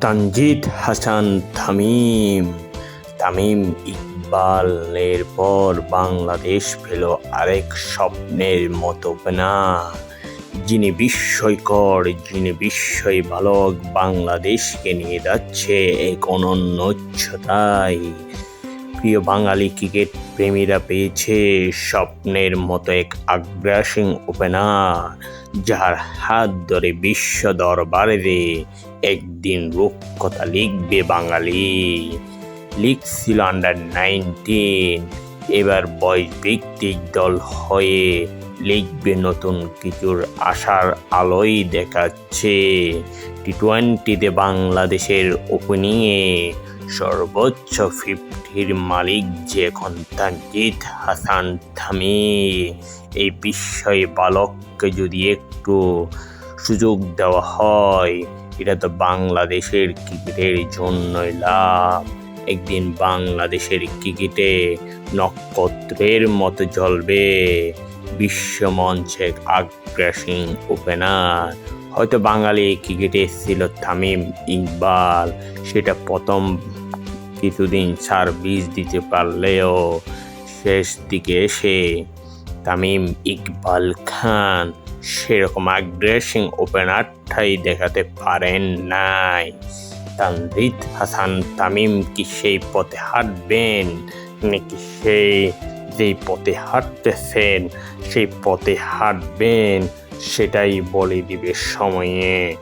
তানজিদ হাসান তামিম। তামিম ইকবালের পর বাংলাদেশ পেল আরেক স্বপ্নের মতো না যিনি বিস্ময়কর, যিনি বিস্ময় বালক, বাংলাদেশকে নিয়ে যাচ্ছে এক অনন্য উচ্চতায়। প্রিয় বাঙালি ক্রিকেট প্রেমীরা পেয়েছে স্বপ্নের মতো এক আগ্রাসিং ওপেনার। যার হাত ধরে বিশ্ব দরবারে একদিন রূপকথা লিখবে বাঙালি। লিখছিল আন্ডার নাইনটিন এবার বয়স ভিত্তিক দল হয়ে লিখবে নতুন কিছুর আশার আলোই দেখাচ্ছে। টি টোয়েন্টিতে বাংলাদেশের ওপেনিংয়ে সর্বোচ্চ ফিফটির মালিক যে এখন তানজিদ হাসান থামি, এই বিস্ময় বালককে যদি একটু সুযোগ দেওয়া হয়, এটা তো বাংলাদেশের ক্রিকেটের জন্যই লাভ। একদিন বাংলাদেশের ক্রিকেটে নক্ষত্রের মতো জ্বলবে। বিশ্বমঞ্চে আগ্রাসিং ওপেনার হয়তো বাঙালি ক্রিকেটে ছিল তামিম ইকবাল, সেটা প্রথম কিছুদিন সার্ভিস দিতে পারলেও শেষ দিকে এসে তামিম ইকবাল খান সেরকম আগ্রেসিং ওপেনারটাই দেখাতে পারেন নাই। তানজিদ হাসান তামিম কি সেই পথে হাঁটবেন? নাকি সেই, যেই পথে হাঁটতেছেন, সেই পথে হাঁটবেন? সেটাই বলে দিবে সময়ে।